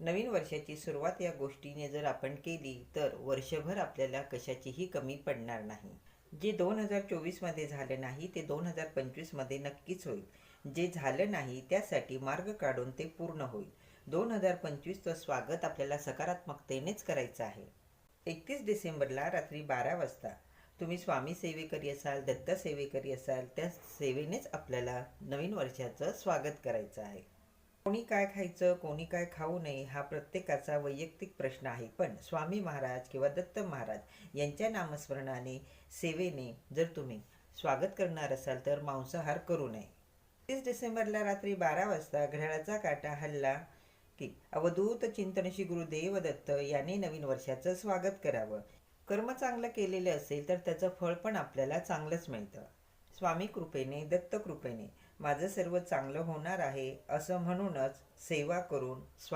नवीन वर्षाची सुरुवात या गोष्टीने जर आपण केली तर वर्षभर आपल्याला कशाचीही कमी पडणार नाही. जे दोन हजार चोवीसमध्ये झालं नाही ते दोन हजार पंचवीसमध्ये नक्कीच होईल. जे झालं नाही त्यासाठी मार्ग काढून ते पूर्ण होईल. दोन हजार पंचवीसचं स्वागत आपल्याला सकारात्मकतेनेच करायचं आहे. एकतीस डिसेंबरला रात्री बारा वाजता तुम्ही स्वामी सेवेकरी असाल दत्त सेवेकरी असाल त्या सेवेनेच आपल्याला नवीन वर्षाचं स्वागत करायचं आहे. कोणी काय खायचं कोणी काय खाऊ नये हा प्रत्येकाचा वैयक्तिक प्रश्न आहे. पण स्वामी महाराज किंवा दत्त महाराज यांच्या नामस्मरणाने सेवेने जर तुम्ही स्वागत करणार असाल तर मांसाहार करू नये. तीस डिसेंबरला रात्री बारा वाजता घड्याळाचा काटा हल्ला की अवधूत चिंतन श्री गुरुदेव दत्त याने नवीन वर्षाचं स्वागत करावं. कर्म चांगलं केलेलं असेल तर त्याचं फळ पण आपल्याला चांगलंच मिळतं. स्वामी कृपेने दत्त कृपेने माझं सर्व चांगलं होणार आहे असं म्हणूनच सेवा करून स्वा